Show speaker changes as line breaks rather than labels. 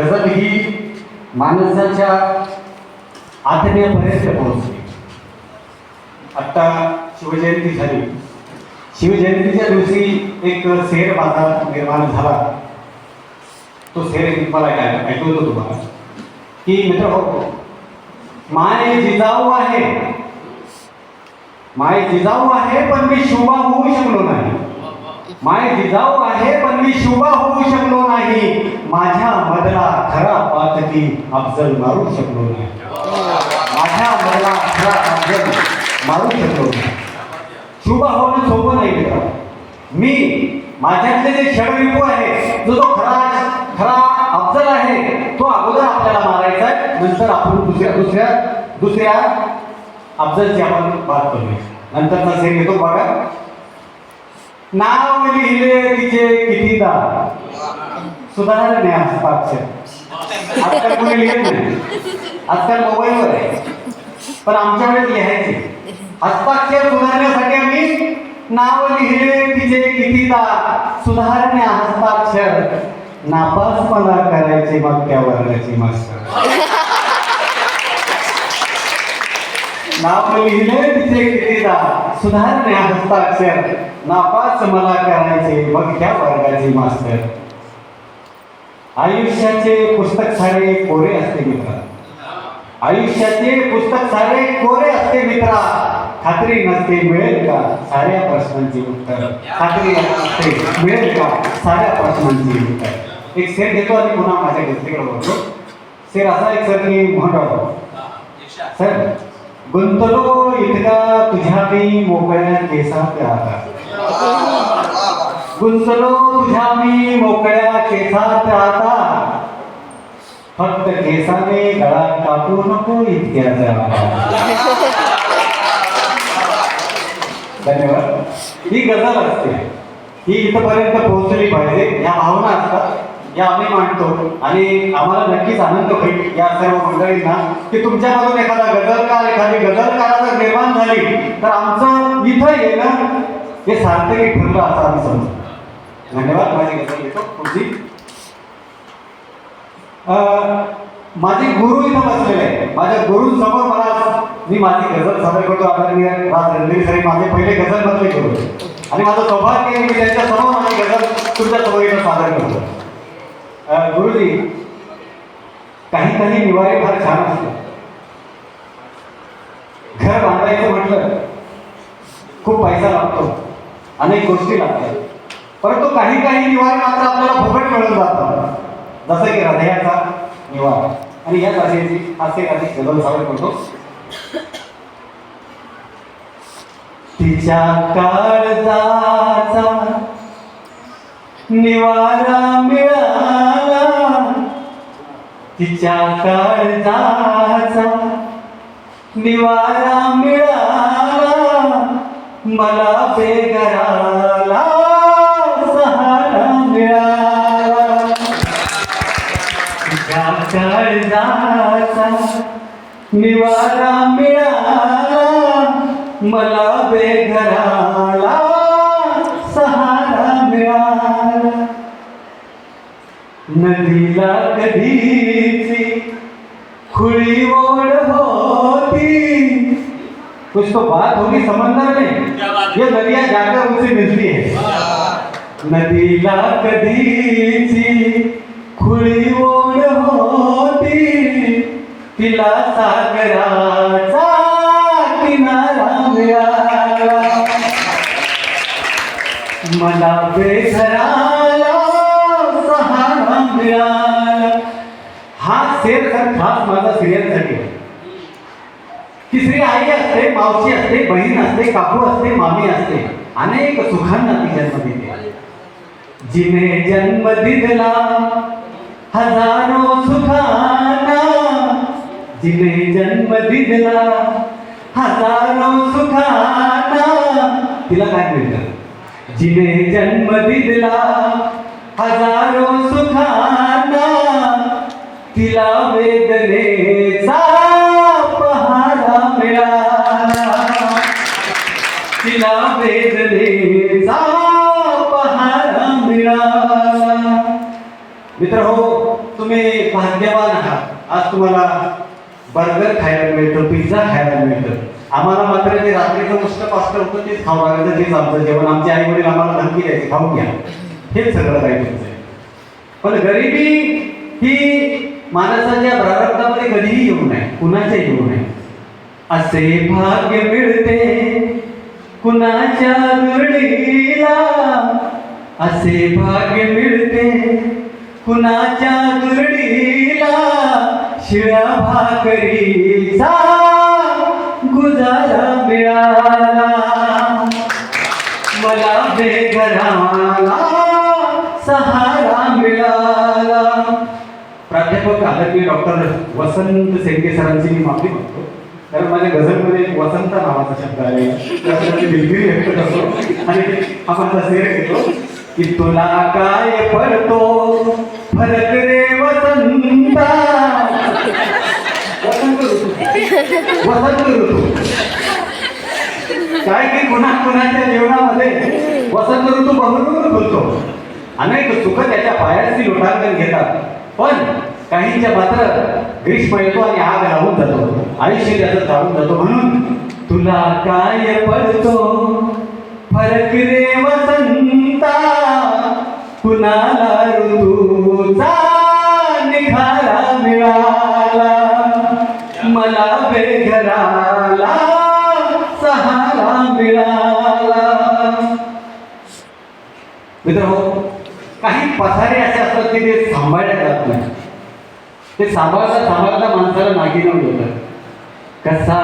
गझल ही माणसाच्या आत्म्यापर्यंत पोहोचली. आत्ता शिवजयंती झाली. शिवजयंतीच्या दिवशी एक शेर बाजार निर्माण झाला. तो शेर मी मला काय ऐकवतो तुम्हाला? की मित्र हो माय जिजाऊ आहे. माय जिजाऊ आहे पण मी शुभा होऊ शकलो नाही. माय जिजाऊ आहे पण मी शुभा होऊ शकलो नाही. माझ्या मधला खरा पातकी अफजल मारू शकलो नाही. माझ्या मधला खरा अफजल मारू शकलो नाही. शुभा होणं सोपं नाही का मी माझ्यातले जे षडरिपू आहे जो तो खरा खरा अफजल आहे तो अगोदर आपल्याला मारायचा आहे. नंतर आपण दुसऱ्या दुसऱ्या दुसऱ्या अफजलची आपण बात करूया. नंतरचा सेम येतो बघा. नाव लिहिले तिचे कितीदा? सुधारले नाही हस्ताक्षर आजकाल कोणी लिहित नाही. आजकाल मोबाईलवर आहे. पण आमच्या वेळेस लिहायचे. हस्ताक्षर सुधारण्यासाठी आम्ही नाव लिहिले तिचे कितीदा? सुधारणे हस्ताक्षर नापासपणा करायचे मग त्या वर्गाची मास्टर नाव लिहिले तिथे कितीदा सुधारणे हस्ताक्षर नापास मला करायचे मग त्या वर्गाची मास्टर आयुष्याचे पुस्तक सारे कोरे असते मित्र. आयुष्याचे पुस्तक सारे कोरे असते मित्रा. खात्री नसते मिळेल का साऱ्या प्रश्नांची उत्तर खात्री नसते मिळेल का साऱ्या प्रश्नांची उत्तर एक सेट घेतो आणि पुन्हा माझ्या घेतलीकडे बोलतो सेर असा एक सर मी म्हणतो. सर गुंतलो इतका तुझ्या मी मोकळ्या केसात राहता गुंतलो तुझ्या मी मोकळ्या केसात राहता फक्त केसाने गळा कापू नको इतक्या धन्यवाद. ही गजल असते. ही इथपर्यंत पोहोचली पाहिजे. या भावना असतात. या आम्ही मांडतो. आणि आम्हाला नक्कीच आनंद होईल या सर्व मंडळींना की तुमच्यामधून एखादा गजलकार एखादी गजलकार जर निर्माण झाली तर आमचं इथं येणं हे सार्थकी ठरलं असं आम्ही समजतो. धन्यवाद. माझी गजल येतो पुढची अं, माझे गुरु इथं बसलेले आहे माझ्या गुरुंसमोर मला मी माझी गजल सादर करतो. आपल्याला मी राज रणधीर सरी माझे पहिले गझल बसले करतो आणि माझं सौभाग्य आहे मी त्यांच्यासमोर माझी गजल तुमच्यासमोर इथं सादर करतो. गुरुजी काही काही निवारे फार छान असतात घर बांधायचं म्हटलं खूप पैसा लागतो अनेक गोष्टी लागतात. परंतु काही काही निवारे मात्र आपल्याला फुकट मिळून जातात जसं की हृदयाचा निवारा. आणि या भाषेची असे काही गजल सादर करतो तिच्या काळजाचा निवारा मिळा तिच्या काळजाचा निवारा मिळाला मला बेघराला सहारा मिळाला. तिच्या काळजाचा निवारा मिळाला मला बेघरा कुछ तो बात होगी समंदर में? ये नदियाँ जाकर उनसे मिलती है। नदीला कधीची खुळी ओढ होती तिला सागराचा किनारा मिळाला मला बेघराला सहारा मिळाला हा शेर तर खास माझा तिसरी की आई असते मावशी असते बहीण असते काकू असते मामी असते. अनेक सुखांना ती जन्म देते. जिने जन्म दिला हजारो सुखाना. जिने जन्म दिला हजारो सुखाना. तिला काय मिळतं? जिने जन्म दिला हजारो सुखाना. तिला वेद मिळाला मित्र हो तुम्ही भाग्यवान आहात. आज तुम्हाला बर्गर खायला मिळतं पिझ्झा खायला मिळतं. आम्हाला मात्र ते रात्रीचं नुसतं पास्टर होतं तेच खाऊ लागायचं तेच आमचं जेवण. आमचे आई वडील आम्हाला धमकी द्यायची खाऊन घ्या. हेच सगळं काही तुमचं आहे. पण गरिबी ही माणसाच्या प्रारब्धामध्ये कधीही येऊ नये कुणाच्या येऊ नये. असे भाग्य मिळते कुणाच्या दुर्डीला असे भाग्य मिळते. कुणाच्या दुर्डीला शिळ्या भाकरीचा गुजारा मिळाला. मला बेघराला सहारा मिळाला. प्राध्यापक आदरणीय डॉक्टर वसंत सेंके सरांची मी माफी मागतो. कारण माझ्या गझलमध्ये एक वसंत नावाचा शब्द आहे. दिलगिरी व्यक्त करतो. आणि आपण तसे घेतो. की तुला काय पडतो? फरक रे वसंता. वसंत ऋतू. वसंत ऋतू. काय की कुणा कुणाच्या जीवनामध्ये वसंत ऋतू बघून बोलतो अनेक सुख त्याच्या पायाची लोटांगण घेतात. पण काहींच्या मात्र ग्रीष्म येतो आणि आग राहून जातो. आयुष्य त्याचं जाऊन जातो. म्हणून तुला काय पडतो? फरक रे वसंत कुणाला ऋतूचा निखारा मिळाला? मला बेघराला सहारा मिळाला. मित्र काही पसारे असे असतात की ते सांभाळल्या जात नाही ते सांभाळता सांभाळता माणसाला मागे होतं कसा